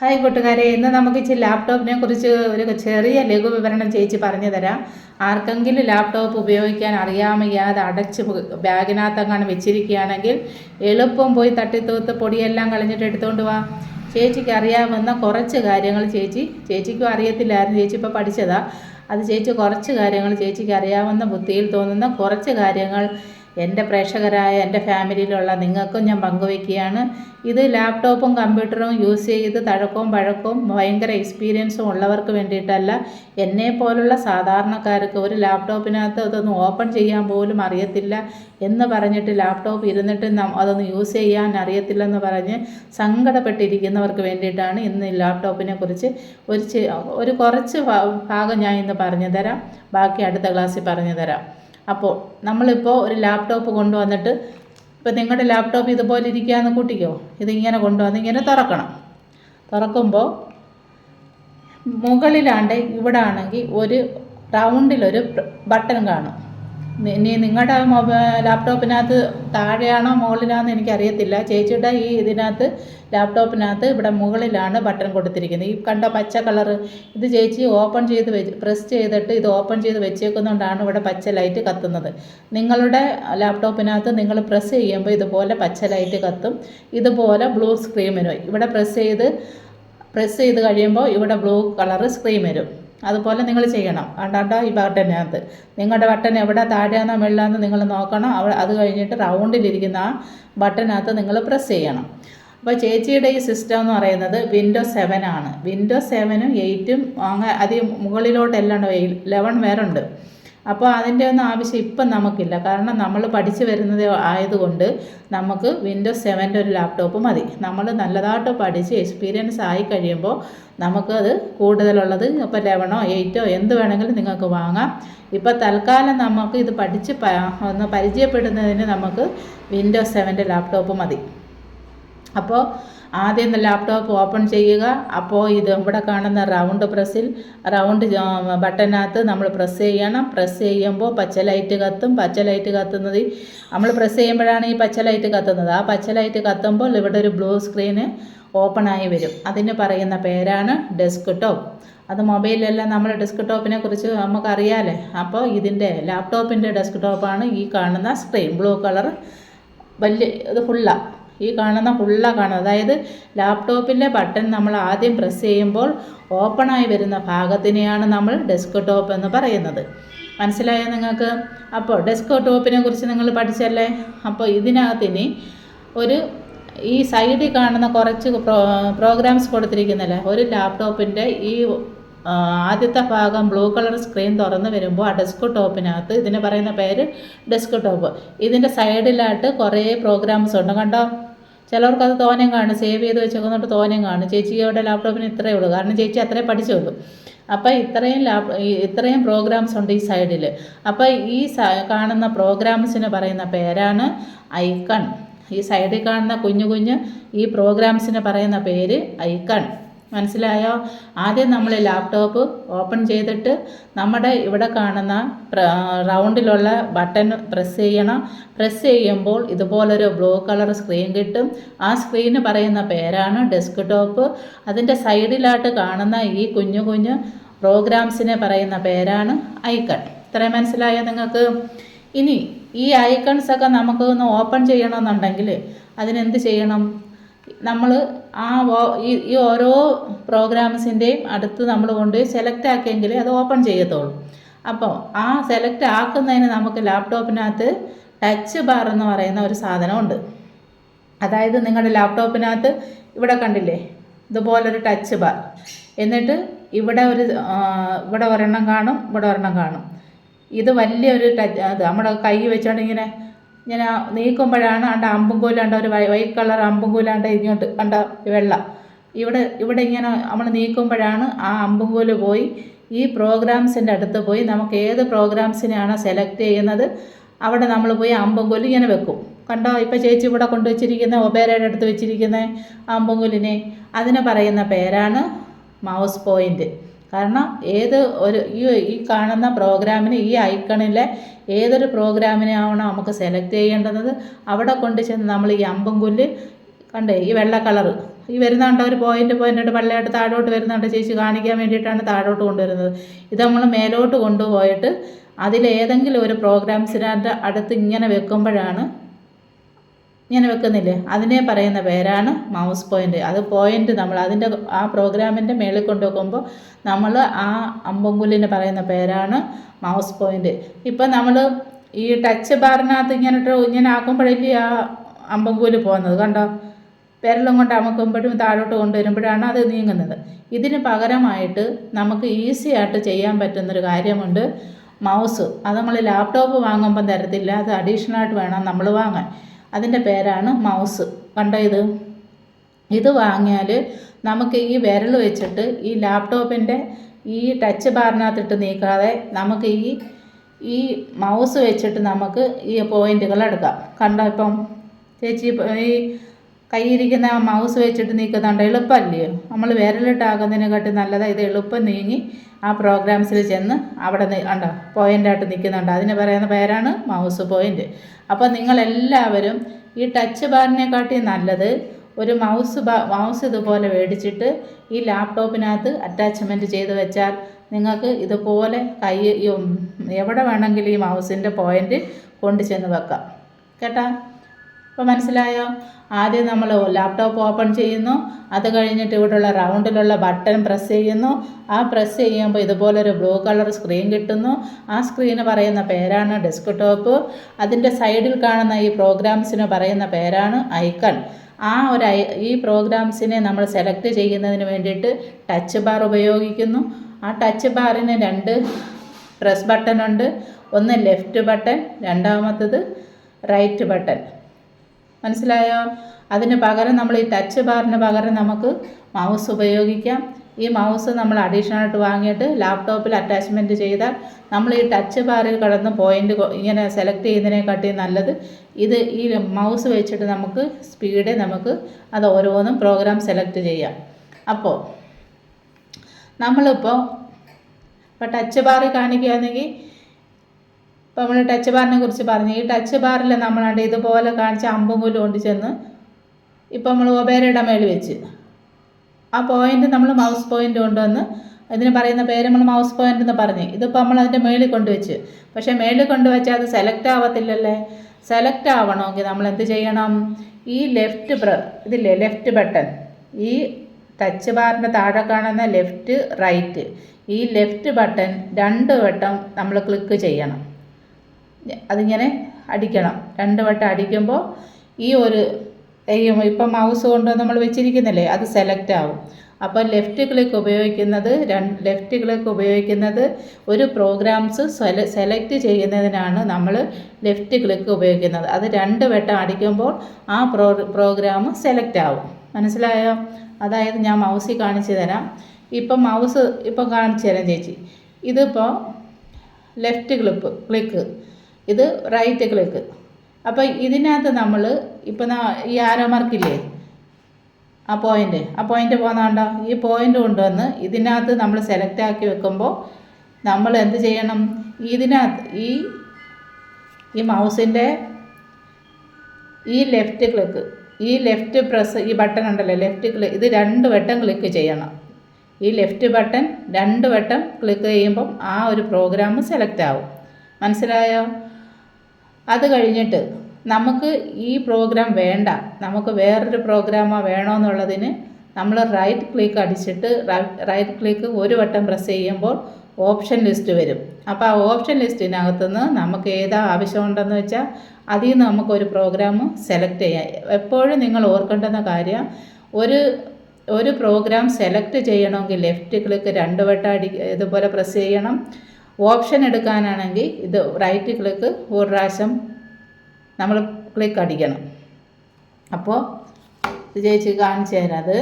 Hi കൂട്ടുകാരെ ഇന്ന് നമുക്ക് ഇച്ചിരി ലാപ്ടോപ്പിനെ കുറിച്ച് ഒരു ചെറിയ ലഘു വിവരണം ചേച്ചി പറഞ്ഞു തരാം. ആർക്കെങ്കിലും ലാപ്ടോപ്പ് ഉപയോഗിക്കാൻ അറിയാമയ്യാതെ അടച്ച് ബാഗിനകത്തങ്ങാണ് വെച്ചിരിക്കുകയാണെങ്കിൽ എളുപ്പം പോയി തട്ടിത്തൂത്ത് പൊടിയെല്ലാം കളഞ്ഞിട്ട് എടുത്തുകൊണ്ട് വാ. ചേച്ചിക്ക് അറിയാവുന്ന കുറച്ച് കാര്യങ്ങൾ ചേച്ചി ചേച്ചിക്കും അറിയത്തില്ലായിരുന്നു. ചേച്ചി ഇപ്പോൾ പഠിച്ചതാ. അത് ചേച്ചി കുറച്ച് കാര്യങ്ങൾ ചേച്ചിക്ക് അറിയാവുന്ന ബുദ്ധിയിൽ തോന്നുന്ന കുറച്ച് കാര്യങ്ങൾ എന്റെ പ്രേക്ഷകരായ എന്റെ ഫാമിലിയിലുള്ള നിങ്ങൾക്കും ഞാൻ പങ്കുവയ്ക്കുകയാണ്. ഇത് ലാപ്ടോപ്പും കമ്പ്യൂട്ടറും യൂസ് ചെയ്ത് തഴക്കവും പഴക്കവും ഭയങ്കര എക്സ്പീരിയൻസും ഉള്ളവർക്ക് വേണ്ടിയിട്ടല്ല. എന്നെ പോലുള്ള സാധാരണക്കാർക്ക് ഒരു ലാപ്ടോപ്പിനകത്ത് അതൊന്നും ഓപ്പൺ ചെയ്യാൻ പോലും അറിയത്തില്ല എന്ന് പറഞ്ഞിട്ട് ലാപ്ടോപ്പ് ഇരുന്നിട്ട് അതൊന്നും യൂസ് ചെയ്യാൻ അറിയത്തില്ലെന്ന് പറഞ്ഞ് സങ്കടപ്പെട്ടിരിക്കുന്നവർക്ക് വേണ്ടിയിട്ടാണ് ഇന്ന് ഈ ലാപ്ടോപ്പിനെ കുറിച്ച് ഒരു ഒരു കുറച്ച് ഭാഗം ഞാൻ ഇന്ന് പറഞ്ഞു തരാം. ബാക്കി അടുത്ത ക്ലാസ്സിൽ പറഞ്ഞു തരാം. അപ്പോൾ നമ്മളിപ്പോൾ ഒരു ലാപ്ടോപ്പ് കൊണ്ടുവന്നിട്ട് ഇപ്പോൾ നിങ്ങളുടെ ലാപ്ടോപ്പ് ഇതുപോലെ ഇരിക്കുകയെന്ന് കൂട്ടിക്കോ. ഇതിങ്ങനെ കൊണ്ടുവന്ന് ഇങ്ങനെ തുറക്കണം. തുറക്കുമ്പോൾ മുകളിലാണ്ട് ഇവിടെ ആണെങ്കിൽ ഒരു റൗണ്ടിലൊരു ബട്ടൺ കാണും. ഇനി നിങ്ങളുടെ ലാപ്ടോപ്പിനകത്ത് താഴെയാണോ മുകളിലാണെന്ന് എനിക്കറിയത്തില്ല. ചേച്ചിയുടെ ഈ ഇതിനകത്ത് ലാപ്ടോപ്പിനകത്ത് ഇവിടെ മുകളിലാണ് ബട്ടൺ കൊടുത്തിരിക്കുന്നത്. ഈ കണ്ട പച്ച കളർ ഇത് ചേച്ചി ഓപ്പൺ ചെയ്ത് വെച്ച് പ്രസ് ചെയ്തിട്ട് ഇത് ഓപ്പൺ ചെയ്ത് വെച്ചേക്കുന്നതുകൊണ്ടാണ് ഇവിടെ പച്ച ലൈറ്റ് കത്തുന്നത്. നിങ്ങളുടെ ലാപ്ടോപ്പിനകത്ത് നിങ്ങൾ പ്രസ് ചെയ്യുമ്പോൾ ഇതുപോലെ പച്ച ലൈറ്റ് കത്തും. ഇതുപോലെ ബ്ലൂ സ്ക്രീൻ വരും. ഇവിടെ പ്രസ് ചെയ്ത് പ്രസ് ചെയ്ത് കഴിയുമ്പോൾ ഇവിടെ ബ്ലൂ കളർ സ്ക്രീൻ വരും. അതുപോലെ നിങ്ങൾ ചെയ്യണം. അണ്ടാണ്ടോ ഈ ബട്ടനകത്ത് നിങ്ങളുടെ ബട്ടൺ എവിടെ താഴെയാണോ വെള്ളാന്ന് നിങ്ങൾ നോക്കണം. അവ അത് കഴിഞ്ഞിട്ട് റൗണ്ടിലിരിക്കുന്ന ആ ബട്ടനകത്ത് നിങ്ങൾ പ്രസ് ചെയ്യണം. അപ്പോൾ ചേച്ചിയുടെ ഈ സിസ്റ്റം എന്ന് പറയുന്നത് വിൻഡോ സെവൻ ആണ്. വിൻഡോ സെവനും എയ്റ്റും അങ്ങനെ അധികം മുകളിലോട്ടെല്ലാം ലെവൻ വേറെ ഉണ്ട് അപ്പോൾ അതിന്റെ ഒന്നും ആവശ്യം ഇപ്പം നമുക്കില്ല. കാരണം നമ്മൾ പഠിച്ചു വരുന്നത് ആയതുകൊണ്ട് നമുക്ക് വിൻഡോസ് സെവന്റെ ഒരു ലാപ്ടോപ്പ് മതി. നമ്മൾ നല്ലതായിട്ട് പഠിച്ച് എക്സ്പീരിയൻസ് ആയി കഴിയുമ്പോൾ നമുക്കത് കൂടുതലുള്ളത് ഇപ്പോൾ ലെവനോ എയ്റ്റോ എന്ത് വേണമെങ്കിലും നിങ്ങൾക്ക് വാങ്ങാം. ഇപ്പോൾ തൽക്കാലം നമുക്ക് ഇത് പഠിച്ച് ഒന്ന് പരിചയപ്പെടുന്നതിന് നമുക്ക് വിൻഡോസ് സെവന്റെ ലാപ്ടോപ്പ് മതി. അപ്പോൾ ആദ്യം ലാപ്ടോപ്പ് ഓപ്പൺ ചെയ്യുക. അപ്പോൾ ഇത് ഇവിടെ കാണുന്ന റൗണ്ട് പ്രസ്സിൽ റൗണ്ട് ബട്ടനകത്ത് നമ്മൾ പ്രസ് ചെയ്യണം. പ്രസ് ചെയ്യുമ്പോൾ പച്ച ലൈറ്റ് കത്തും. പച്ച ലൈറ്റ് കത്തുന്നത് നമ്മൾ പ്രസ് ചെയ്യുമ്പോഴാണ് ഈ പച്ച ലൈറ്റ് കത്തുന്നത്. ആ പച്ച ലൈറ്റ് കത്തുമ്പോൾ ഇവിടെ ഒരു ബ്ലൂ സ്ക്രീന് ഓപ്പണായി വരും. അതിന് പറയുന്ന പേരാണ് ഡെസ്ക് ടോപ്പ് അത് മൊബൈലിലെല്ലാം നമ്മൾ ഡെസ്ക് ടോപ്പിനെ കുറിച്ച് നമുക്കറിയാമല്ലേ അപ്പോൾ ഇതിന്റെ ലാപ്ടോപ്പിന്റെ ഡെസ്ക് ടോപ്പാണ് ഈ കാണുന്ന സ്ക്രീൻ ബ്ലൂ കളർ വലിയ ഇത് ഫുള്ളാണ് ഈ കാണുന്ന ഫുള്ളാണ് കാണുന്നത്. അതായത് ലാപ്ടോപ്പിന്റെ ബട്ടൺ നമ്മൾ ആദ്യം പ്രസ് ചെയ്യുമ്പോൾ ഓപ്പണായി വരുന്ന ഭാഗത്തിനെയാണ് നമ്മൾ ഡെസ്ക് ടോപ്പ് എന്ന് പറയുന്നത്. മനസ്സിലായോ നിങ്ങൾക്ക്? അപ്പോൾ ഡെസ്ക് ടോപ്പിനെ കുറിച്ച് നിങ്ങൾ പഠിച്ചല്ലേ? അപ്പോൾ ഇതിനകത്തിന് ഒരു ഈ സൈഡിൽ കാണുന്ന കുറച്ച് പ്രോ പ്രോഗ്രാംസ് കൊടുത്തിരിക്കുന്നല്ലേ? ഒരു ലാപ്ടോപ്പിന്റെ ഈ ആദ്യത്തെ ഭാഗം ബ്ലൂ കളർ സ്ക്രീൻ തുറന്ന് വരുമ്പോൾ ആ ഡെസ്ക് ടോപ്പിനകത്ത് ഇതിന് പറയുന്ന പേര് ഡെസ്ക് ടോപ്പ് ഇതിന്റെ സൈഡിലായിട്ട് കുറേ പ്രോഗ്രാംസ് ഉണ്ട്. കണ്ടോ? ചിലർക്ക് അത് തോനം കാണും സേവ് ചെയ്ത് വെച്ചേക്കുന്നോട്ട് തോനെ കാണും. ചേച്ചിയുടെ ലാപ്ടോപ്പിന് ഇത്രയേ ഉള്ളൂ. കാരണം ചേച്ചി അത്രേ പഠിച്ചുള്ളൂ അപ്പോൾ ഇത്രയും ലാപ് ഇത്രയും പ്രോഗ്രാംസ് ഉണ്ട് ഈ സൈഡിൽ അപ്പോൾ ഈ കാണുന്ന പ്രോഗ്രാംസിന് പറയുന്ന പേരാണ് ഐക്കൺ. ഈ സൈഡിൽ കാണുന്ന കുഞ്ഞു കുഞ്ഞ് ഈ പ്രോഗ്രാംസിന് പറയുന്ന പേര് ഐക്കൺ. മനസ്സിലായോ? ആദ്യം നമ്മൾ ലാപ്ടോപ്പ് ഓപ്പൺ ചെയ്തിട്ട് നമ്മുടെ ഇവിടെ കാണുന്ന റൗണ്ടിലുള്ള ബട്ടൺ പ്രസ് ചെയ്യണം. പ്രസ് ചെയ്യുമ്പോൾ ഇതുപോലൊരു ബ്ലൂ കളർ സ്ക്രീൻ കിട്ടും. ആ സ്ക്രീന് പറയുന്ന പേരാണ് ഡെസ്ക് ടോപ്പ് അതിന്റെ സൈഡിലായിട്ട് കാണുന്ന ഈ കുഞ്ഞു കുഞ്ഞു പ്രോഗ്രാംസിനെ പറയുന്ന പേരാണ് ഐക്കൺ ഇത്രയും മനസ്സിലായോ നിങ്ങൾക്ക്? ഇനി ഈ ഐക്കൺസൊക്കെ നമുക്ക് ഒന്ന് ഓപ്പൺ ചെയ്യണമെന്നുണ്ടെങ്കിൽ അതിനെന്ത് ചെയ്യണം? നമ്മൾ ആ ഈ ഓരോ പ്രോഗ്രാംസിന്റെയും അടുത്ത് നമ്മൾ കൊണ്ടുപോയി സെലക്ട് ആക്കിയെങ്കിലേ അത് ഓപ്പൺ ചെയ്യത്തുള്ളൂ. അപ്പോൾ ആ സെലക്ട് ആക്കുന്നതിന് നമുക്ക് ലാപ്ടോപ്പിനകത്ത് ടച്ച് ബാർ എന്ന് പറയുന്ന ഒരു സാധനമുണ്ട്. അതായത് നിങ്ങളുടെ ലാപ്ടോപ്പിനകത്ത് ഇവിടെ കണ്ടില്ലേ? ഇതുപോലൊരു ടച്ച് ബാർ എന്നിട്ട് ഇവിടെ ഒരു ഇവിടെ ഒരെണ്ണം കാണും ഇവിടെ ഒരെണ്ണം കാണും. ഇത് വലിയൊരു ടച്ച് അത് നമ്മുടെ കൈ വെച്ചോണ്ട് ഇങ്ങനെ നീക്കുമ്പോഴാണ് അണ്ട അമ്പുംകൂലാണ്ട് ഒരു വൈറ്റ് കളർ അമ്പുംകൂലാണ്ട് ഇങ്ങോട്ട് കണ്ട വെള്ള. ഇവിടെ ഇവിടെ ഇങ്ങനെ നമ്മൾ നീക്കുമ്പോഴാണ് ആ അമ്പുംകൂൽ പോയി. ഈ പ്രോഗ്രാംസിന്റെ അടുത്ത് പോയി. നമുക്ക് ഏത് പ്രോഗ്രാംസിനെയാണോ സെലക്ട് ചെയ്യുന്നത്? അവിടെ നമ്മൾ പോയി അമ്പുംകൂൽ ഇങ്ങനെ വെക്കും. കണ്ടോ? ഇപ്പോൾ ചേച്ചി ഇവിടെ കൊണ്ടുവച്ചിരിക്കുന്ന ഒബേരയുടെ അടുത്ത് വെച്ചിരിക്കുന്ന അമ്പുംകൂലിനെ അതിനെ പറയുന്ന പേരാണ് മൗസ് പോയിന്റ് കാരണം ഏത് ഒരു ഈ ഈ കാണുന്ന പ്രോഗ്രാമിന് ഈ ഐക്കണിലെ ഏതൊരു പ്രോഗ്രാമിനെയാണോ നമുക്ക് സെലക്ട് ചെയ്യേണ്ടത് അവിടെ കൊണ്ട് ചെന്ന് നമ്മൾ ഈ അമ്പും പുല്ല് കണ്ടേ ഈ വെള്ള കളർ. ഈ വരുന്നുണ്ട് ഒരു പോയിന്റ് പോയിന്റായിട്ട് വെള്ളയായിട്ട് താഴോട്ട് വരുന്നുണ്ട് ചേച്ചി കാണിക്കാൻ വേണ്ടിയിട്ടാണ് താഴോട്ട് കൊണ്ടുവരുന്നത്. ഇത് നമ്മൾ മേലോട്ട് കൊണ്ടുപോയിട്ട് അതിലേതെങ്കിലും ഒരു പ്രോഗ്രാംസിനകത്ത് അടുത്ത് ഇങ്ങനെ വെക്കുമ്പോഴാണ് ഇങ്ങനെ വെക്കുന്നില്ലേ? അതിനെ പറയുന്ന പേരാണ് മൗസ് പോയിന്റ് അത് പോയിന്റ് നമ്മൾ അതിന്റെ ആ പ്രോഗ്രാമിന്റെ മേളിൽ കൊണ്ട് വെക്കുമ്പോൾ നമ്മൾ ആ അമ്പുങ്കുലിന് പറയുന്ന പേരാണ് മൗസ് പോയിന്റ് ഇപ്പം നമ്മൾ ഈ ടച്ച് ബാറിനകത്ത് ഇങ്ങനെ ഇങ്ങനെ ആക്കുമ്പോഴേക്കും ആ അമ്പങ്കൂൽ പോകുന്നത് കണ്ടോ? വിരലും കൊണ്ട് അമക്കുമ്പോഴും താഴോട്ട് കൊണ്ടുവരുമ്പോഴാണ് അത് നീങ്ങുന്നത്. ഇതിന് പകരമായിട്ട് നമുക്ക് ഈസി ആയിട്ട് ചെയ്യാൻ പറ്റുന്നൊരു കാര്യമുണ്ട് മൗസ് അത് നമ്മൾ ലാപ്ടോപ്പ് വാങ്ങുമ്പം തരത്തില്ല. അത് അഡീഷണൽ ആയിട്ട് വേണം നമ്മൾ വാങ്ങാൻ. അതിന്റെ പേരാണ് മൗസ്. കണ്ടോ ഇത്? ഇത് വാങ്ങിയാൽ നമുക്ക് ഈ വിരൽ വെച്ചിട്ട് ഈ ലാപ്ടോപ്പിന്റെ ഈ ടച്ച് ബാറിനകത്തിട്ട് നീക്കാതെ നമുക്ക് ഈ ഈ മൗസ് വെച്ചിട്ട് നമുക്ക് ഈ പോയിന്റുകൾ എടുക്കാം. കണ്ടോ ഇപ്പം? ചേച്ചി ഈ കയ്യിരിക്കുന്ന മൗസ് വെച്ചിട്ട് നീക്കുന്നുണ്ട്. എളുപ്പമല്ലേ നമ്മൾ വിരലിട്ടാക്കുന്നതിനെക്കാട്ടി നല്ലതാണ് ഇത് എളുപ്പം നീങ്ങി ആ പ്രോഗ്രാംസിൽ ചെന്ന് അവിടെ ഉണ്ടോ പോയിന്റായിട്ട് നിൽക്കുന്നുണ്ട് അതിന് പറയുന്ന പേരാണ് മൗസ് പോയിന്റ് അപ്പോൾ നിങ്ങളെല്ലാവരും ഈ ടച്ച് ബാറിനെക്കാട്ടി നല്ലത് ഒരു മൗസ് ബാ മൗസ് ഇതുപോലെ മേടിച്ചിട്ട് ഈ ലാപ്ടോപ്പിനകത്ത് അറ്റാച്ച്മെന്റ് ചെയ്ത് വെച്ചാൽ നിങ്ങൾക്ക് ഇതുപോലെ കൈ എവിടെ വേണമെങ്കിലും ഈ മൗസിന്റെ പോയിന്റ് കൊണ്ടു ചെന്ന് വെക്കാം. കേട്ടാ? അപ്പോൾ മനസ്സിലായോ? ആദ്യം നമ്മൾ ലാപ്ടോപ്പ് ഓപ്പൺ ചെയ്യുന്നു. അത് കഴിഞ്ഞിട്ട് ഇവിടെയുള്ള റൗണ്ടിലുള്ള ബട്ടൺ പ്രസ് ചെയ്യുന്നു. ആ പ്രസ് ചെയ്യുമ്പോൾ ഇതുപോലൊരു ബ്ലൂ കളർ സ്ക്രീൻ കിട്ടുന്നു. ആ സ്ക്രീന് പറയുന്ന പേരാണ് ഡെസ്ക് ടോപ്പ് അതിന്റെ സൈഡിൽ കാണുന്ന ഈ പ്രോഗ്രാംസിന് പറയുന്ന പേരാണ് ഐക്കൺ ആ ഒരു ഈ പ്രോഗ്രാംസിനെ നമ്മൾ സെലക്ട് ചെയ്യുന്നതിന് വേണ്ടിയിട്ട് ടച്ച് ബാർ ഉപയോഗിക്കുന്നു. ആ ടച്ച് ബാറിന് രണ്ട് പ്രസ് ബട്ടൺ ഉണ്ട്. ഒന്ന് ലെഫ്റ്റ് ബട്ടൺ രണ്ടാമത്തത് റൈറ്റ് ബട്ടൺ മനസ്സിലായോ? അതിന് പകരം നമ്മൾ ഈ ടച്ച് ബാറിന് പകരം നമുക്ക് മൗസ് ഉപയോഗിക്കാം. ഈ മൗസ് നമ്മൾ അഡീഷണൽ ആയിട്ട് വാങ്ങിയിട്ട് ലാപ്ടോപ്പിൽ അറ്റാച്ച്മെന്റ് ചെയ്താൽ നമ്മൾ ഈ ടച്ച് ബാറിൽ കിടന്ന് പോയിന്റ് ഇങ്ങനെ സെലക്ട് ചെയ്യുന്നതിനെക്കാട്ടി നല്ലത് ഇത് ഈ മൗസ് വെച്ചിട്ട് നമുക്ക് സ്പീഡ് നമുക്ക് അത് ഓരോന്നും പ്രോഗ്രാം സെലക്ട് ചെയ്യാം. അപ്പോൾ നമ്മളിപ്പോൾ ഇപ്പോൾ ടച്ച് ബാറിൽ കാണിക്കുകയാണെങ്കിൽ ഇപ്പോൾ നമ്മൾ ടച്ച് ബാറിനെ കുറിച്ച് പറഞ്ഞു. ഈ ടച്ച് ബാറിൽ നമ്മളാണ്ട് ഇതുപോലെ കാണിച്ച അമ്പും കൂലും കൊണ്ട് ചെന്ന് ഇപ്പോൾ നമ്മൾ ഒബേരയുടെ മേളിൽ വെച്ച്. ആ പോയിന്റ് നമ്മൾ മൗസ് പോയിന്റ് കൊണ്ടുവന്ന് ഇതിന് പറയുന്ന പേര് നമ്മൾ മൗസ് പോയിന്റ് എന്ന് പറഞ്ഞു. ഇതിപ്പോൾ നമ്മൾ അതിന്റെ മേളിൽ കൊണ്ടുവച്ച് പക്ഷേ മേളിൽ കൊണ്ടുവച്ചാൽ അത് സെലക്ട് ആവത്തില്ലല്ലേ? സെലക്ട് ആവണമെങ്കിൽ നമ്മൾ എന്ത് ചെയ്യണം? ഈ ലെഫ്റ്റ് പ്ര ഇതില്ലേ ലെഫ്റ്റ് ബട്ടൺ ഈ ടച്ച് ബാറിന്റെ താഴെ കാണുന്ന ലെഫ്റ്റ് റൈറ്റ് ഈ ലെഫ്റ്റ് ബട്ടൺ രണ്ട് വട്ടം നമ്മൾ ക്ലിക്ക് ചെയ്യണം. അതിങ്ങനെ അടിക്കണം. രണ്ട് വട്ടം അടിക്കുമ്പോൾ ഈ ഒരു ഇപ്പം മൗസ് കൊണ്ട് നമ്മൾ വെച്ചിരിക്കുന്നില്ലേ അത് സെലക്ട് ആവും. അപ്പോൾ ലെഫ്റ്റ് ക്ലിക്ക് ഉപയോഗിക്കുന്നത് രണ്ട് ലെഫ്റ്റ് ക്ലിക്ക് ഉപയോഗിക്കുന്നത് ഒരു പ്രോഗ്രാംസ് സെല സെലക്ട് ചെയ്യുന്നതിനാണ് നമ്മൾ ലെഫ്റ്റ് ക്ലിക്ക് ഉപയോഗിക്കുന്നത്. അത് രണ്ട് വട്ടം അടിക്കുമ്പോൾ ആ പ്രോ പ്രോഗ്രാം സെലക്ട് ആവും. മനസ്സിലായോ? അതായത് ഞാൻ മൗസിൽ കാണിച്ചു തരാം. ഇപ്പം മൗസ് ഇപ്പം കാണിച്ചു തരാം ചേച്ചി. ഇതിപ്പോൾ ലെഫ്റ്റ് ക്ലിപ്പ് ക്ലിക്ക് ഇത് റൈറ്റ് ക്ലിക്ക് അപ്പോൾ ഇതിനകത്ത് നമ്മൾ ഇപ്പം ഈ ആരോ മാർക്കില്ലേ ആ പോയിന്റ് ആ പോയിന്റ് പോകുന്നതുകൊണ്ടോ ഈ പോയിന്റ് കൊണ്ടുവന്ന് ഇതിനകത്ത് നമ്മൾ സെലക്ട് ആക്കി വെക്കുമ്പോൾ നമ്മൾ എന്ത് ചെയ്യണം? ഇതിനകത്ത് ഈ ഈ മൗസിന്റെ ഈ ലെഫ്റ്റ് ക്ലിക്ക് ഈ ലെഫ്റ്റ് പ്രസ് ഈ ബട്ടൺ ഉണ്ടല്ലോ ലെഫ്റ്റ് ക്ലിക്ക് ഇത് രണ്ട് വട്ടം ക്ലിക്ക് ചെയ്യണം. ഈ ലെഫ്റ്റ് ബട്ടൺ രണ്ട് വട്ടം ക്ലിക്ക് ചെയ്യുമ്പം ആ ഒരു പ്രോഗ്രാം സെലക്ട് ആവും. മനസ്സിലായോ? അത് കഴിഞ്ഞിട്ട് നമുക്ക് ഈ പ്രോഗ്രാം വേണ്ട. നമുക്ക് വേറൊരു പ്രോഗ്രാമോ വേണമെന്നുള്ളതിന് നമ്മൾ റൈറ്റ് ക്ലിക്ക് അടിച്ചിട്ട് റൈറ്റ് ക്ലിക്ക് ഒരു വട്ടം പ്രസ് ചെയ്യുമ്പോൾ ഓപ്ഷൻ ലിസ്റ്റ് വരും. അപ്പോൾ ആ ഓപ്ഷൻ ലിസ്റ്റിനകത്തുനിന്ന് നമുക്ക് ഏതാ ആവശ്യമുണ്ടെന്ന് വെച്ചാൽ അതിൽ നിന്ന് നമുക്കൊരു പ്രോഗ്രാം സെലക്ട് ചെയ്യാം. എപ്പോഴും നിങ്ങൾ ഓർക്കേണ്ടുന്ന കാര്യം ഒരു ഒരു പ്രോഗ്രാം സെലക്ട് ചെയ്യണമെങ്കിൽ ലെഫ്റ്റ് ക്ലിക്ക് രണ്ട് വട്ടം അടി ഇതുപോലെ പ്രസ് ചെയ്യണം. ഓപ്ഷൻ എടുക്കാനാണെങ്കിൽ ഇത് റൈറ്റ് ക്ലിക്ക് ഒരു പ്രാവശ്യം നമ്മൾ ക്ലിക്ക് അടിക്കണം. അപ്പോൾ ചേച്ചി കാണിച്ചു തരാം. അത്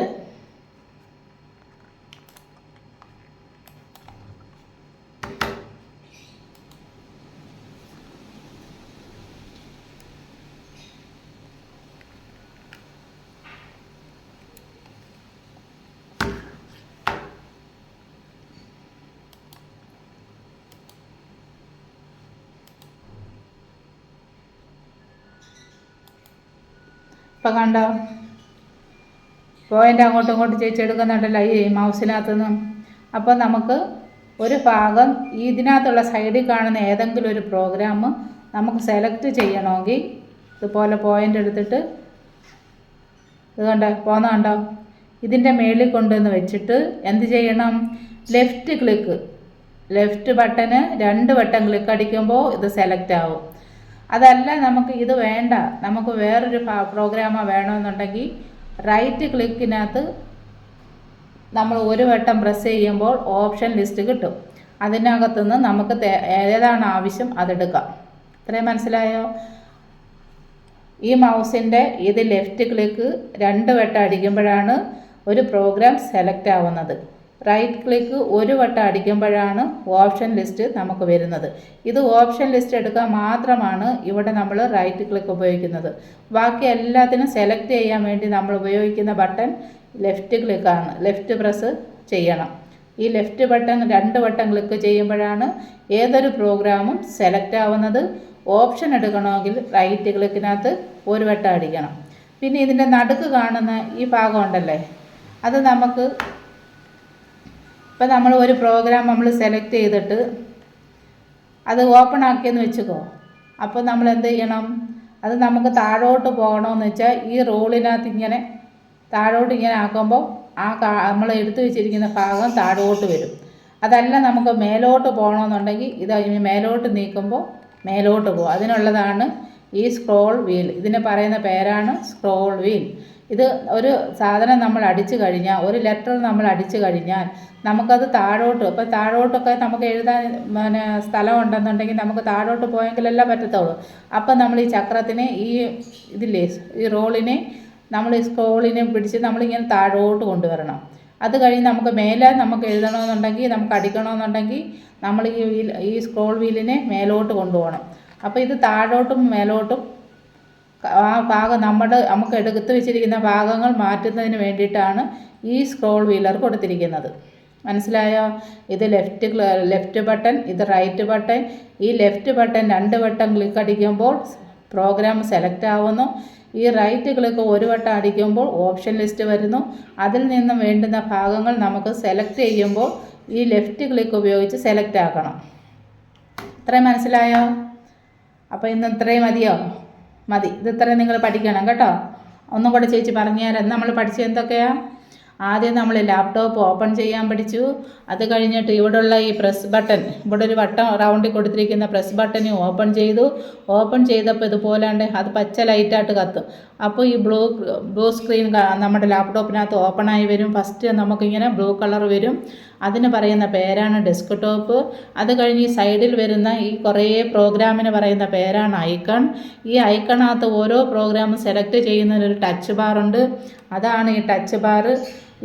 ഇപ്പം കണ്ടോ? പോയിന്റ് അങ്ങോട്ടും ഇങ്ങോട്ടും ചേച്ചി എടുക്കുന്നുണ്ടല്ലോ ഈ മൗസിനകത്തുനിന്നും. അപ്പോൾ നമുക്ക് ഒരു ഭാഗം ഇതിനകത്തുള്ള സൈഡിൽ കാണുന്ന ഏതെങ്കിലും ഒരു പ്രോഗ്രാം നമുക്ക് സെലക്ട് ചെയ്യണമെങ്കിൽ ഇതുപോലെ പോയിന്റ് എടുത്തിട്ട് ഇത് കണ്ടോ? പോന്ന കണ്ടോ? ഇതിന്റെ മേളിൽ കൊണ്ടുവന്ന് വെച്ചിട്ട് എന്ത് ചെയ്യണം? ലെഫ്റ്റ് ക്ലിക്ക് ലെഫ്റ്റ് ബട്ടന് രണ്ട് വട്ടം ക്ലിക്ക് അടിക്കുമ്പോൾ ഇത് സെലക്ട് ആവും. അതല്ല നമുക്ക് ഇത് വേണ്ട. നമുക്ക് വേറൊരു പ്രോഗ്രാമ വേണമെന്നുണ്ടെങ്കിൽ റൈറ്റ് ക്ലിക്കിനകത്ത് നമ്മൾ ഒരു വട്ടം പ്രസ് ചെയ്യുമ്പോൾ ഓപ്ഷൻ ലിസ്റ്റ് കിട്ടും. അതിനകത്തുനിന്ന് നമുക്ക് ഏതാണ് ആവശ്യം അതെടുക്കാം ഇത്രയും മനസ്സിലായോ? ഈ മൗസിന്റെ ഇത് ലെഫ്റ്റ് ക്ലിക്ക് രണ്ട് വട്ടം അടിക്കുമ്പോഴാണ് ഒരു പ്രോഗ്രാം സെലക്ട് ആവുന്നത്. റൈറ്റ് ക്ലിക്ക് ഒരു വട്ടം അടിക്കുമ്പോഴാണ് ഓപ്ഷൻ ലിസ്റ്റ് നമുക്ക് വരുന്നത്. ഇത് ഓപ്ഷൻ ലിസ്റ്റ് എടുക്കാൻ മാത്രമാണ് ഇവിടെ നമ്മൾ റൈറ്റ് ക്ലിക്ക് ഉപയോഗിക്കുന്നത്. ബാക്കി എല്ലാത്തിനും സെലക്ട് ചെയ്യാൻ വേണ്ടി നമ്മൾ ഉപയോഗിക്കുന്ന ബട്ടൺ ലെഫ്റ്റ് ക്ലിക്കാണ് ലെഫ്റ്റ് പ്രസ് ചെയ്യണം. ഈ ലെഫ്റ്റ് ബട്ടൺ രണ്ട് വട്ടം ക്ലിക്ക് ചെയ്യുമ്പോഴാണ് ഏതൊരു പ്രോഗ്രാമും സെലക്ട് ആവുന്നത്. ഓപ്ഷൻ എടുക്കണമെങ്കിൽ റൈറ്റ് ക്ലിക്കിനകത്ത് ഒരു വട്ടം അടിക്കണം. പിന്നെ ഇതിന്റെ നടുക്ക് കാണുന്ന ഈ ഭാഗം ഉണ്ടല്ലേ? അത് നമുക്ക് ഇപ്പം നമ്മൾ ഒരു പ്രോഗ്രാം നമ്മൾ സെലക്ട് ചെയ്തിട്ട് അത് ഓപ്പൺ ആക്കിയെന്ന് വെച്ചുക്കോ. അപ്പോൾ നമ്മൾ എന്ത് ചെയ്യണം? അത് നമുക്ക് താഴോട്ട് പോകണമെന്ന് വെച്ചാൽ ഈ റോളിനകത്ത് ഇങ്ങനെ താഴോട്ട് ഇങ്ങനെ ആക്കുമ്പോൾ ആ നമ്മൾ എടുത്തു വെച്ചിരിക്കുന്ന ഭാഗം താഴോട്ട് വരും. അതല്ല നമുക്ക് മേലോട്ട് പോകണമെന്നുണ്ടെങ്കിൽ ഇത് മേലോട്ട് നീക്കുമ്പോൾ മേലോട്ട് പോകും. അതിനുള്ളതാണ് ഈ സ്ക്രോൾ വീൽ ഇതിന് പറയുന്ന പേരാണ് സ്ക്രോൾ വീൽ ഇത് ഒരു സാധനം നമ്മൾ അടിച്ചു കഴിഞ്ഞാൽ ഒരു ലെറ്റർ നമ്മൾ അടിച്ചു കഴിഞ്ഞാൽ നമുക്കത് താഴോട്ട് ഇപ്പോൾ താഴോട്ടൊക്കെ നമുക്ക് എഴുതാൻ പിന്നെ സ്ഥലം ഉണ്ടെന്നുണ്ടെങ്കിൽ നമുക്ക് താഴോട്ട് പോയെങ്കിലല്ല പറ്റത്തുള്ളൂ. അപ്പം നമ്മൾ ഈ ചക്രത്തിനെ ഈ ഇതില്ലേ ഈ റോളിനെ നമ്മൾ ഈ സ്ക്രോളിനെ പിടിച്ച് നമ്മളിങ്ങനെ താഴോട്ട് കൊണ്ടുവരണം. അത് കഴിഞ്ഞ് നമുക്ക് മേലെ നമുക്ക് എഴുതണമെന്നുണ്ടെങ്കിൽ നമുക്ക് അടിക്കണമെന്നുണ്ടെങ്കിൽ നമ്മൾ ഈ വീൽ ഈ സ്ക്രോൾ വീലിനെ മേലോട്ട് കൊണ്ടുപോകണം. അപ്പോൾ ഇത് താഴോട്ടും മേലോട്ടും ആ ഭാഗം നമ്മുടെ നമുക്ക് എടുത്ത് വെച്ചിരിക്കുന്ന ഭാഗങ്ങൾ മാറ്റുന്നതിന് വേണ്ടിയിട്ടാണ് ഈ സ്ക്രോൾ വീലർ കൊടുത്തിരിക്കുന്നത്. മനസ്സിലായോ? ഇത് ലെഫ്റ്റ് ലെഫ്റ്റ് ബട്ടൺ ഇത് റൈറ്റ് ബട്ടൺ ഈ ലെഫ്റ്റ് ബട്ടൺ രണ്ട് വട്ടം ക്ലിക്ക് അടിക്കുമ്പോൾ പ്രോഗ്രാം സെലക്ട് ആവുന്നു. ഈ റൈറ്റ് ക്ലിക്ക് ഒരു വട്ടം അടിക്കുമ്പോൾ ഓപ്ഷൻ ലിസ്റ്റ് വരുന്നു. അതിൽ നിന്നും വേണ്ടുന്ന ഭാഗങ്ങൾ നമുക്ക് സെലക്ട് ചെയ്യുമ്പോൾ ഈ ലെഫ്റ്റ് ക്ലിക്ക് ഉപയോഗിച്ച് സെലക്ട് ആക്കണം. ഇത്രയും മനസ്സിലായോ? അപ്പോൾ ഇന്ന് ഇത്രയും മതിയോ? മതി. ഇത് ഇത്രയും നിങ്ങൾ പഠിക്കണം കേട്ടോ. ഒന്നും കൂടെ ചേച്ചി പറഞ്ഞു തരാം നമ്മൾ പഠിച്ചത് എന്തൊക്കെയാ? ആദ്യം നമ്മൾ ലാപ്ടോപ്പ് ഓപ്പൺ ചെയ്യാൻ പഠിച്ചു. അത് കഴിഞ്ഞിട്ട് ഇവിടെയുള്ള ഈ പ്രസ് ബട്ടൺ ഇവിടെ ഒരു വട്ടം റൗണ്ടിൽ കൊടുത്തിരിക്കുന്ന പ്രസ് ബട്ടൺ ഓപ്പൺ ചെയ്തു. ഓപ്പൺ ചെയ്തപ്പോൾ ഇതുപോലാണ്ട് അത് പച്ച ലൈറ്റായിട്ട് കത്തും. അപ്പോൾ ഈ ബ്ലൂ ബ്ലൂ സ്ക്രീൻ നമ്മുടെ ലാപ്ടോപ്പിനകത്ത് ഓപ്പൺ ആയി വരും. ഫസ്റ്റ് നമുക്കിങ്ങനെ ബ്ലൂ കളർ വരും. അതിന് പറയുന്ന പേരാണ് ഡെസ്ക് ടോപ്പ് അത് കഴിഞ്ഞ് ഈ സൈഡിൽ വരുന്ന ഈ കുറേ പ്രോഗ്രാമിന് പറയുന്ന പേരാണ് ഐക്കൺ. ഈ ഐക്കണകത്ത് ഓരോ പ്രോഗ്രാമും സെലക്ട് ചെയ്യുന്നതിനൊരു ടച്ച് ബാറുണ്ട് അതാണ് ഈ ടച്ച് ബാറ്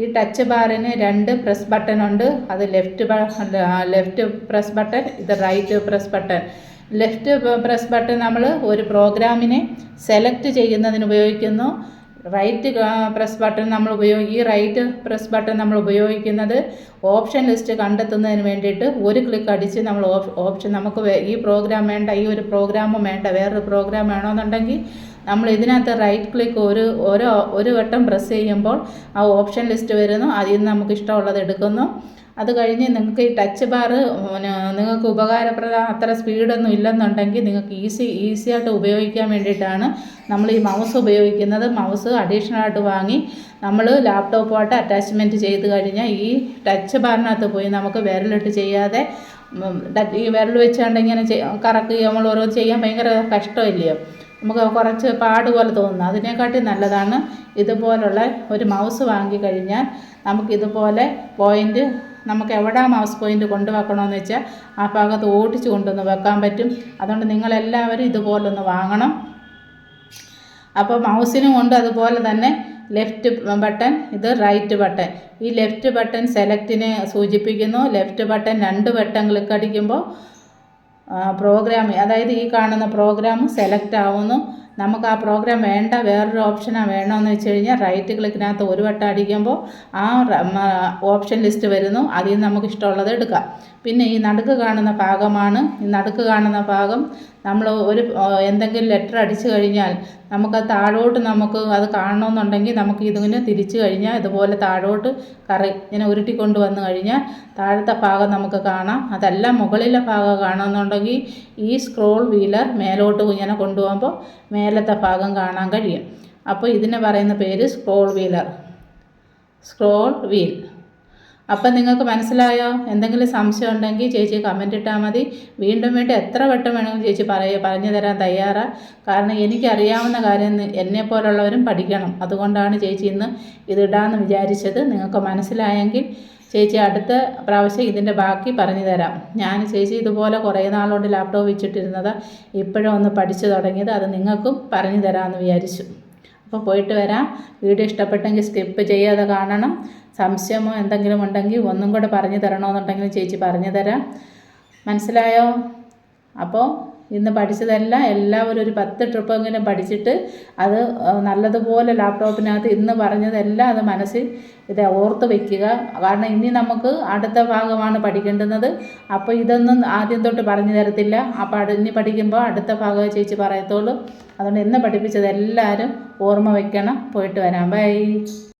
ഈ ടച്ച് ബാറിന് രണ്ട് പ്രസ് ബട്ടൺ ഉണ്ട്. അത് ലെഫ്റ്റ് ലെഫ്റ്റ് പ്രസ് ബട്ടൺ ഇത് right press button. Left press button നമ്മൾ ഒരു പ്രോഗ്രാമിനെ സെലക്ട് ചെയ്യുന്നതിന് ഉപയോഗിക്കുന്നു. റൈറ്റ് പ്രസ് ബട്ടൺ നമ്മൾ ഉപയോഗി ഈ റൈറ്റ് പ്രസ് ബട്ടൺ നമ്മൾ ഉപയോഗിക്കുന്നത് ഓപ്ഷൻ ലിസ്റ്റ് കണ്ടെത്തുന്നതിന് വേണ്ടിയിട്ട് ഒരു ക്ലിക്ക് അടിച്ച് നമ്മൾ ഓപ്ഷൻ നമുക്ക് ഈ പ്രോഗ്രാം വേണ്ട ഈ ഒരു പ്രോഗ്രാം വേണ്ട വേറൊരു പ്രോഗ്രാം വേണമെന്നുണ്ടെങ്കിൽ നമ്മൾ ഇതിനകത്ത് റൈറ്റ് ക്ലിക്ക് ഒരു ഓരോ ഒരു വട്ടം പ്രസ് ചെയ്യുമ്പോൾ ആ ഓപ്ഷൻ ലിസ്റ്റ് വരുന്നു. അതിൽ നിന്ന് നമുക്ക് ഇഷ്ടമുള്ളത് എടുക്കുന്നു. അത് കഴിഞ്ഞ് നിങ്ങൾക്ക് ഈ ടച്ച് ബാർ നിങ്ങൾക്ക് ഉപകാരപ്രദം അത്ര സ്പീഡൊന്നും ഇല്ലെന്നുണ്ടെങ്കിൽ നിങ്ങൾക്ക് ഈസി ഈസി ആയിട്ട് ഉപയോഗിക്കാൻ വേണ്ടിയിട്ടാണ് നമ്മൾ ഈ മൗസ് ഉപയോഗിക്കുന്നത്. മൗസ് അഡീഷണൽ ആയിട്ട് വാങ്ങി നമ്മൾ ലാപ്ടോപ്പുമായിട്ട് അറ്റാച്ച്മെന്റ് ചെയ്ത് കഴിഞ്ഞാൽ ഈ ടച്ച് ബാറിനകത്ത് പോയി നമുക്ക് വിരലിട്ട് ചെയ്യാതെ ഈ വിരൽ വെച്ചാണ്ട് ഇങ്ങനെ കറക്കുകയോ നമ്മൾ ഓരോ ചെയ്യാൻ ഭയങ്കര കഷ്ടമില്ലയോ? നമുക്ക് കുറച്ച് പാട് പോലെ തോന്നുന്നു. അതിനെക്കാട്ടി നല്ലതാണ് ഇതുപോലുള്ള ഒരു മൗസ് വാങ്ങിക്കഴിഞ്ഞാൽ നമുക്കിതുപോലെ പോയിന്റ് നമുക്ക് എവിടെ മൗസ് പോയിന്റ് കൊണ്ടുവെക്കണമെന്ന് വെച്ചാൽ ആ ഭാഗത്ത് ഓടിച്ചു കൊണ്ടുവന്ന് വെക്കാൻ പറ്റും. അതുകൊണ്ട് നിങ്ങളെല്ലാവരും ഇതുപോലൊന്ന് വാങ്ങണം. അപ്പോൾ മൗസിനും കൊണ്ട് അതുപോലെ തന്നെ ലെഫ്റ്റ് ബട്ടൺ ഇത് റൈറ്റ് ബട്ടൺ ഈ ലെഫ്റ്റ് ബട്ടൺ സെലക്റ്റിനെ സൂചിപ്പിക്കുന്നു. ലെഫ്റ്റ് ബട്ടൺ രണ്ട് വട്ടം ക്ലിക്ക് അടിക്കുമ്പോൾ പ്രോഗ്രാം അതായത് ഈ കാണുന്ന പ്രോഗ്രാം സെലക്റ്റ് ആവുന്നു. നമുക്ക് ആ പ്രോഗ്രാം വേണ്ട വേറൊരു ഓപ്ഷനാണ് വേണമെന്ന് വെച്ച് കഴിഞ്ഞാൽ റൈറ്റ് ക്ലിക്കിനകത്ത് ഒരു വട്ടം അടിക്കുമ്പോൾ ആ ഓപ്ഷൻ ലിസ്റ്റ് വരുന്നു. അതിൽ നിന്ന് നമുക്ക് ഇഷ്ടമുള്ളത് എടുക്കാം. പിന്നെ ഈ നടുക്ക് കാണുന്ന ഭാഗമാണ്. ഈ നടുക്ക് കാണുന്ന ഭാഗം നമ്മൾ ഒരു എന്തെങ്കിലും ലെറ്റർ അടിച്ചു കഴിഞ്ഞാൽ നമുക്ക് അത് താഴോട്ട് നമുക്ക് അത് കാണണമെന്നുണ്ടെങ്കിൽ നമുക്ക് ഇതിങ്ങനെ തിരിച്ചു കഴിഞ്ഞാൽ ഇതുപോലെ താഴോട്ട് കറി ഇങ്ങനെ ഉരുട്ടിക്കൊണ്ട് വന്നു കഴിഞ്ഞാൽ താഴത്തെ ഭാഗം നമുക്ക് കാണാം. അതല്ല മുകളിലെ ഭാഗം കാണണമെന്നുണ്ടെങ്കിൽ ഈ സ്ക്രോൾ വീലർ മേലോട്ട് ഇങ്ങനെ കൊണ്ടുപോകുമ്പോൾ മേലത്തെ ഭാഗം കാണാൻ കഴിയും. അപ്പോൾ ഇതിനെ പറയുന്ന പേര് സ്ക്രോൾ വീലർ സ്ക്രോൾ വീൽ അപ്പം നിങ്ങൾക്ക് മനസ്സിലായോ? എന്തെങ്കിലും സംശയം ഉണ്ടെങ്കിൽ ചേച്ചി കമന്റ് ഇട്ടാൽ മതി. വീണ്ടും വീണ്ടും എത്ര വട്ടം വേണമെങ്കിലും ചേച്ചി പറയുക പറഞ്ഞു തരാൻ തയ്യാറാണ് കാരണം എനിക്കറിയാവുന്ന കാര്യം എന്നെപ്പോലുള്ളവരും പഠിക്കണം. അതുകൊണ്ടാണ് ചേച്ചി ഇന്ന് ഇതിടാമെന്ന് വിചാരിച്ചത്. നിങ്ങൾക്ക് മനസ്സിലായെങ്കിൽ ചേച്ചി അടുത്ത പ്രാവശ്യം ഇതിന്റെ ബാക്കി പറഞ്ഞു തരാം. ഞാൻ ചേച്ചി ഇതുപോലെ കുറേ നാളുകൊണ്ട് ലാപ്ടോപ്പ് വെച്ചിട്ടിരുന്നത്. ഇപ്പോഴും ഒന്ന് പഠിച്ചു തുടങ്ങിയത്. അത് നിങ്ങൾക്കും പറഞ്ഞു തരാമെന്ന് വിചാരിച്ചു. അപ്പോൾ പോയിട്ട് വരാം. വീഡിയോ ഇഷ്ടപ്പെട്ടെങ്കിൽ സ്കിപ്പ് ചെയ്യാതെ കാണണം. സംശയമോ എന്തെങ്കിലും ഉണ്ടെങ്കിൽ ഒന്നും കൂടെ പറഞ്ഞു തരണമെന്നുണ്ടെങ്കിൽ ചേച്ചി പറഞ്ഞു തരാം. മനസ്സിലായോ? അപ്പോൾ ഇന്ന് പഠിച്ചതെല്ലാം എല്ലാവരും ഒരു പത്ത് ട്രിപ്പെങ്കിലും പഠിച്ചിട്ട് അത് നല്ലതുപോലെ ലാപ്ടോപ്പിനകത്ത് ഇന്ന് പറഞ്ഞതെല്ലാം അത് മനസ്സിൽ ഇത് ഓർത്ത് വയ്ക്കുക കാരണം ഇനി നമുക്ക് അടുത്ത ഭാഗമാണ് പഠിക്കേണ്ടുന്നത്. അപ്പോൾ ഇതൊന്നും ആദ്യം തൊട്ട് പറഞ്ഞു തരത്തില്ല. അപ്പോൾ ഇനി പഠിക്കുമ്പോൾ അടുത്ത ഭാഗം ചേച്ചി പറയത്തുള്ളൂ. അതുകൊണ്ട് ഇന്ന് പഠിപ്പിച്ചത് എല്ലാവരും ഓർമ്മ വയ്ക്കണം പോയിട്ട് വരാം. ബൈ.